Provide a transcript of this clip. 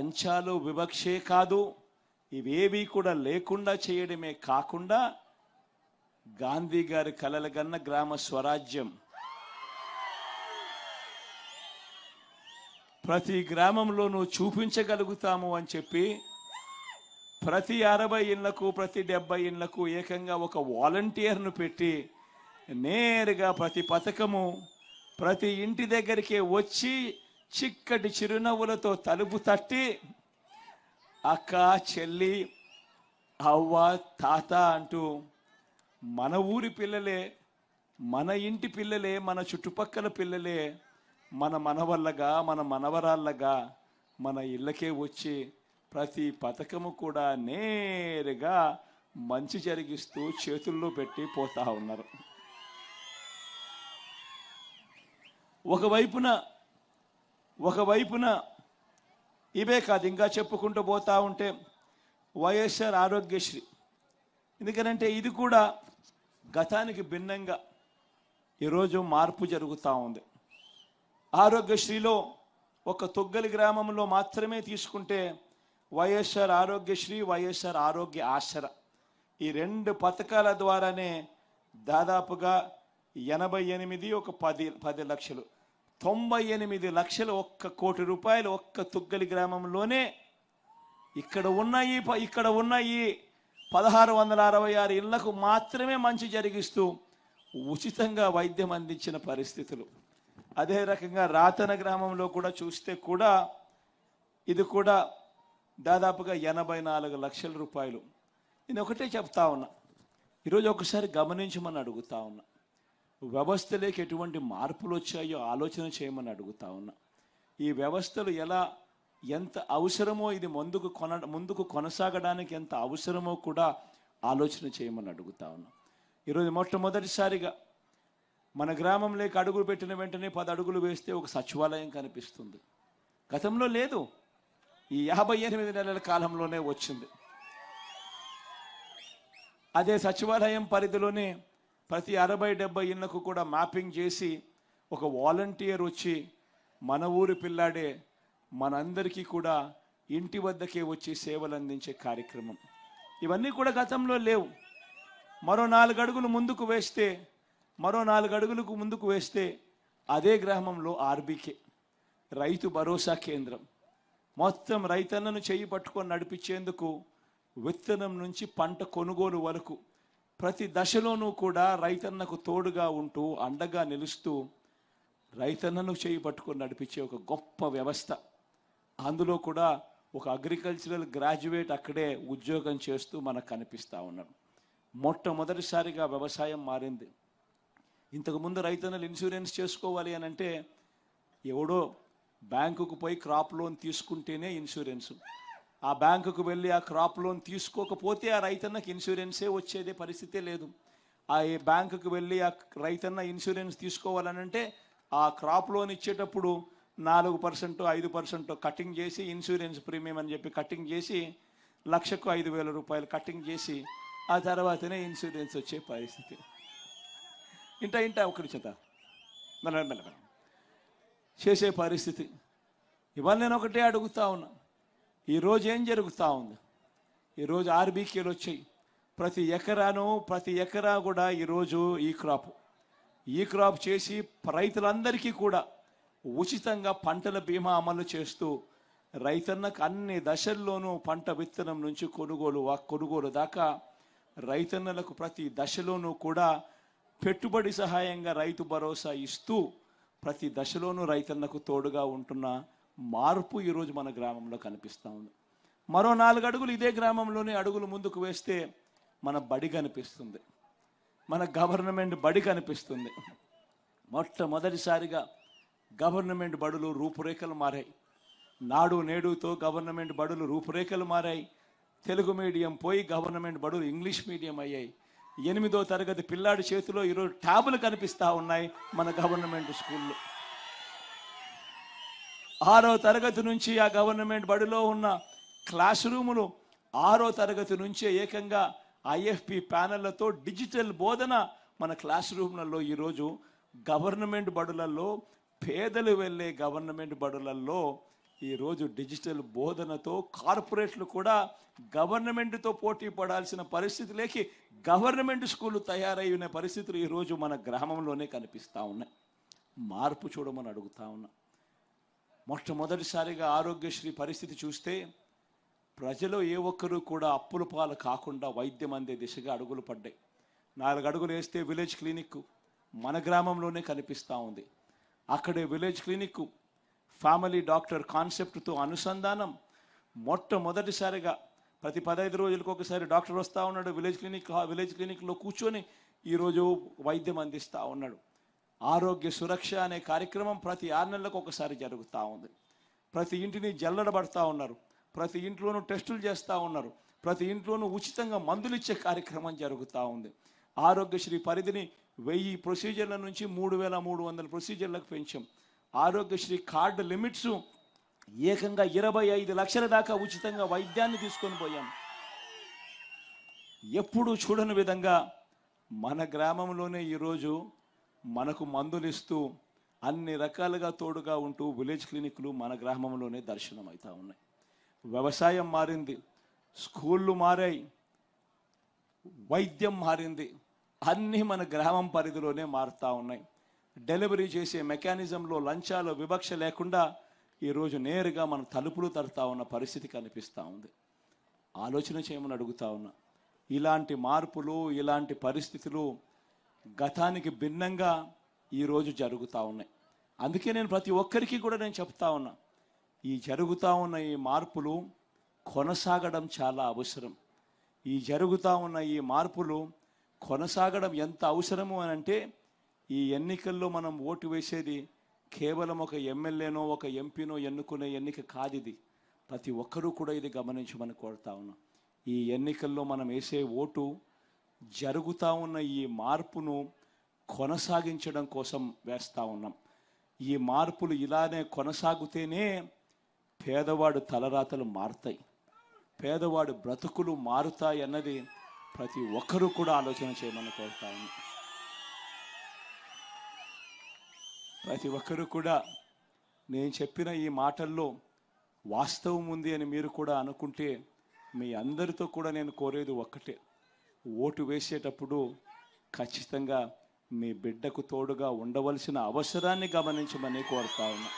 లంచాలు వివక్షే కాదు ఇవేవి కూడా లేకుండా చేయడమే కాకుండా గాంధీ గారి కలలుగన్న గ్రామ స్వరాజ్యం. ప్రతి గ్రామంలోనూ చూపించగలుగుతాము అని చెప్పి ప్రతి అరవై ఇళ్ళకు ప్రతి డెబ్బై ఇళ్ళకు ఏకంగా ఒక వాలంటీర్ను పెట్టి నేరుగా ప్రతి పథకము ప్రతి ఇంటి దగ్గరికే వచ్చి చిక్కటి చిరునవ్వులతో తలుపు తట్టి అక్క చెల్లి అవ్వ తాత అంటూ మన ఊరి పిల్లలే మన ఇంటి పిల్లలే మన చుట్టుపక్కల పిల్లలే మన మనవల్లగా మన మనవరాళ్ళగా మన ఇళ్ళకే వచ్చి ప్రతి పథకము కూడా నేరుగా మంచి జరిగిస్తూ చేతుల్లో పెట్టి పోతా ఉన్నారు. ఒకవైపున ఒకవైపున ఇవే కాదు ఇంకా చెప్పుకుంటూ పోతా ఉంటే వైఎస్ఆర్ ఆరోగ్యశ్రీ. ఎందుకనంటే ఇది కూడా గతానికి భిన్నంగా ఈరోజు మార్పు జరుగుతూ ఉంది. ఆరోగ్యశ్రీలో ఒక తొగ్గలి గ్రామంలో మాత్రమే తీసుకుంటే వైఎస్ఆర్ ఆరోగ్యశ్రీ వైఎస్ఆర్ ఆరోగ్య ఆసర ఈ రెండు పథకాల ద్వారానే దాదాపుగా ఎనభై ఎనిమిది ఒక పది పది లక్షలు. తొంభై ఎనిమిది లక్షలు ఒక్క కోటి రూపాయలు ఒక్క తుగ్గలి గ్రామంలోనే ఇక్కడ ఉన్నాయి ఈ ఇక్కడ ఉన్నాయి పదహారు వందల అరవై ఆరు ఇళ్ళకు మాత్రమే మంచి జరిగిస్తూ ఉచితంగా వైద్యం అందించిన పరిస్థితులు. అదే రకంగా రాతన గ్రామంలో కూడా చూస్తే కూడా ఇది కూడా దాదాపుగా ఎనభై నాలుగు లక్షల రూపాయలు. నేను ఒకటే చెప్తా ఉన్నా. ఈరోజు ఒకసారి గమనించమని అడుగుతా ఉన్నా. వ్యవస్థలోకి ఎటువంటి మార్పులు వచ్చాయో ఆలోచన చేయమని అడుగుతా ఉన్నా. ఈ వ్యవస్థలు ఎలా ఎంత అవసరమో ఇది ముందుకు కొన ముందుకు కొనసాగడానికి ఎంత అవసరమో కూడా ఆలోచన చేయమని అడుగుతా ఉన్నా. ఈరోజు మొట్టమొదటిసారిగా మన గ్రామంలోకి అడుగులు పెట్టిన వెంటనే పది అడుగులు వేస్తే ఒక సచివాలయం కనిపిస్తుంది. గతంలో లేదు. ఈ యాభై ఎనిమిది నెలల కాలంలోనే వచ్చింది. అదే సచివాలయం పరిధిలోనే ప్రతి అరవై డెబ్బై ఇళ్ళకు కూడా మ్యాపింగ్ చేసి ఒక వాలంటీర్ వచ్చి మన ఊరి పిల్లాడే మనందరికీ కూడా ఇంటి వద్దకే వచ్చి సేవలు అందించే కార్యక్రమం. ఇవన్నీ కూడా గతంలో లేవు. మరో నాలుగు అడుగులు ముందుకు వేస్తే మరో నాలుగు అడుగులకు ముందుకు వేస్తే అదే గ్రామంలో ఆర్బీకే రైతు భరోసా కేంద్రం. మొత్తం రైతన్నను చేయి పట్టుకొని నడిపించేందుకు విత్తనం నుంచి పంట కొనుగోలు వరకు ప్రతి దశలోనూ కూడా రైతన్నకు తోడుగా ఉంటూ అండగా నిలుస్తూ రైతన్నను చేయి పట్టుకొని నడిపించే ఒక గొప్ప వ్యవస్థ. అందులో కూడా ఒక అగ్రికల్చరల్ గ్రాడ్యుయేట్ అక్కడే ఉద్యోగం చేస్తూ మనకు కనిపిస్తూ ఉన్నాడు. మొట్టమొదటిసారిగా వ్యవసాయం మారింది. ఇంతకుముందు రైతన్నలు ఇన్సూరెన్స్ చేసుకోవాలి అని అంటే ఎవడో బ్యాంకుకు పోయి క్రాప్ లోన్ తీసుకుంటేనే ఇన్సూరెన్స్. ఆ బ్యాంకుకు వెళ్ళి ఆ క్రాప్ లోన్ తీసుకోకపోతే ఆ రైతన్నకి ఇన్సూరెన్సే వచ్చేదే పరిస్థితే లేదు. ఆ ఏ బ్యాంకుకు వెళ్ళి ఆ రైతన్న ఇన్సూరెన్స్ తీసుకోవాలనంటే ఆ క్రాప్ లోన్ ఇచ్చేటప్పుడు నాలుగు పర్సెంట్ ఐదు పర్సెంట్ కటింగ్ చేసి ఇన్సూరెన్స్ ప్రీమియం అని చెప్పి కటింగ్ చేసి లక్షకు ఐదు వేల రూపాయలు కటింగ్ చేసి ఆ తర్వాతనే ఇన్సూరెన్స్ వచ్చే పరిస్థితి. ఇంట ఇంట ఒకటి చేత మెల్ల మెల్ల. చేసే పరిస్థితి. ఇవాళ నేను ఒకటే అడుగుతా ఉన్నా. ఈరోజు ఏం జరుగుతూ ఉంది? ఈరోజు ఆర్బీకేలు వచ్చాయి. ప్రతి ఎకరాను ప్రతి ఎకరా కూడా ఈరోజు ఈ క్రాప్. ఈ క్రాప్ చేసి రైతులందరికీ కూడా ఉచితంగా పంటల బీమా అమలు చేస్తూ రైతన్నకు అన్ని దశల్లోనూ పంట విత్తనం నుంచి కొనుగోలు వా- కొనుగోలు దాకా రైతన్నలకు ప్రతి దశలోనూ కూడా పెట్టుబడి సహాయంగా రైతు భరోసా ఇస్తూ ప్రతి దశలోనూ రైతన్నకు తోడుగా ఉంటున్న మార్పు ఈరోజు మన గ్రామంలో కనిపిస్తూ ఉంది. మరో నాలుగు అడుగులు ఇదే గ్రామంలోనే అడుగులు ముందుకు వేస్తే మన బడి కనిపిస్తుంది. మన గవర్నమెంట్ బడి కనిపిస్తుంది. మొట్టమొదటిసారిగా గవర్నమెంట్ బడులు రూపురేఖలు మారాయి. నాడు నేడుతో గవర్నమెంట్ బడులు రూపురేఖలు మారాయి. తెలుగు మీడియం పోయి గవర్నమెంట్ బడులు ఇంగ్లీష్ మీడియం అయ్యాయి. ఎనిమిదో తరగతి పిల్లాడి చేతిలో ఈరోజు ట్యాబులు కనిపిస్తూ ఉన్నాయి మన గవర్నమెంట్ స్కూల్లో. ఆరో తరగతి నుంచి ఆ గవర్నమెంట్ బడిలో ఉన్న క్లాస్ రూములు ఆరో తరగతి నుంచే ఏకంగా ఐఎఫ్పి ప్యానెళ్ళతో డిజిటల్ బోధన మన క్లాస్ రూమ్లలో ఈరోజు గవర్నమెంట్ బడులలో పేదలు వెళ్ళే గవర్నమెంట్ బడులలో ఈరోజు డిజిటల్ బోధనతో కార్పొరేట్లు కూడా గవర్నమెంట్తో పోటీ పడాల్సిన పరిస్థితిలోకి గవర్నమెంట్ స్కూళ్ళు తయారై ఉన్న పరిస్థితులు ఈరోజు మన గ్రామంలోనే కనిపిస్తూ ఉన్నాయి. మార్పు చూడమని అడుగుతా ఉన్నా. మొట్టమొదటిసారిగా ఆరోగ్యశ్రీ పరిస్థితి చూస్తే ప్రజలు ఏ ఒక్కరూ కూడా అప్పుల పాలు కాకుండా వైద్యం అందే దిశగా అడుగులు పడ్డాయి. నాలుగు అడుగులు వేస్తే విలేజ్ క్లినిక్ మన గ్రామంలోనే కనిపిస్తూ ఉంది. అక్కడే విలేజ్ క్లినిక్ ఫ్యామిలీ డాక్టర్ కాన్సెప్ట్తో అనుసంధానం. మొట్టమొదటిసారిగా ప్రతి పదహైదు రోజులకు ఒకసారి డాక్టర్ వస్తూ ఉన్నాడు విలేజ్ క్లినిక్ విలేజ్ క్లినిక్లో కూర్చొని ఈరోజు వైద్యం అందిస్తూ ఉన్నాడు. ఆరోగ్య సురక్ష అనే కార్యక్రమం ప్రతి ఆరు నెలలకు ఒకసారి జరుగుతూ ఉంది. ప్రతి ఇంటిని జల్లడబడతా ఉన్నారు. ప్రతి ఇంట్లోనూ టెస్టులు చేస్తూ ఉన్నారు. ప్రతి ఇంట్లోనూ ఉచితంగా మందులు ఇచ్చే కార్యక్రమం జరుగుతూ ఉంది. ఆరోగ్యశ్రీ పరిధిని వెయ్యి ప్రొసీజర్ల నుంచి మూడు వేల మూడు వందల ప్రొసీజర్లకు పెంచాం. ఆరోగ్యశ్రీ కార్డు లిమిట్స్ ఏకంగా ఇరవై ఐదు లక్షల దాకా ఉచితంగా వైద్యాన్ని తీసుకొని పోయాం. ఎప్పుడూ చూడని విధంగా మన గ్రామంలోనే ఈరోజు మనకు మందులిస్తూ అన్ని రకాలుగా తోడుగా ఉంటూ విలేజ్ క్లినిక్లు మన గ్రామంలోనే దర్శనం అవుతూ ఉన్నాయి. వ్యవసాయం మారింది స్కూళ్ళు మారాయి వైద్యం మారింది అన్నీ మన గ్రామం పరిధిలోనే మారుతూ ఉన్నాయి. డెలివరీ చేసే మెకానిజంలో లంచాలు వివక్ష లేకుండా ఈరోజు నేరుగా మన తలుపులు తడతా ఉన్న పరిస్థితి కనిపిస్తూ ఉంది. ఆలోచన చేయమని అడుగుతా ఉన్నా ఇలాంటి మార్పులు ఇలాంటి పరిస్థితులు గతానికి భిన్నంగా ఈరోజు జరుగుతూ ఉన్నాయి. అందుకే నేను ప్రతి ఒక్కరికి కూడా నేను చెప్తా ఉన్నా ఈ జరుగుతూ ఉన్న ఈ మార్పులు కొనసాగడం చాలా అవసరం. ఈ జరుగుతూ ఉన్న ఈ మార్పులు కొనసాగడం ఎంత అవసరము అని అంటే ఈ ఎన్నికల్లో మనం ఓటు వేసేది కేవలం ఒక ఎమ్మెల్యేనో ఒక ఎంపీనో ఎన్నుకునే ఎన్నిక కాదు ఇది ప్రతి ఒక్కరూ కూడా ఇది గమనించమని కోరుతా ఉన్నాం. ఈ ఎన్నికల్లో మనం వేసే ఓటు జరుగుతూ ఉన్న ఈ మార్పును కొనసాగించడం కోసం వేస్తూ ఉన్నాం. ఈ మార్పులు ఇలానే కొనసాగుతేనే పేదవాడు తలరాతలు మారుతాయి. పేదవాడు బ్రతుకులు మారుతాయి అన్నది ప్రతి ఒక్కరూ కూడా ఆలోచన చేయమని కోరుతా ప్రతి ఒక్కరూ కూడా నేను చెప్పిన ఈ మాటల్లో వాస్తవం ఉంది అని మీరు కూడా అనుకుంటే మీ అందరితో కూడా నేను కోరేది ఒక్కటే. ఓటు వేసేటప్పుడు ఖచ్చితంగా మీ బిడ్డకు తోడుగా ఉండవలసిన అవసరాన్ని గమనించమని కోరుతా ఉన్నా.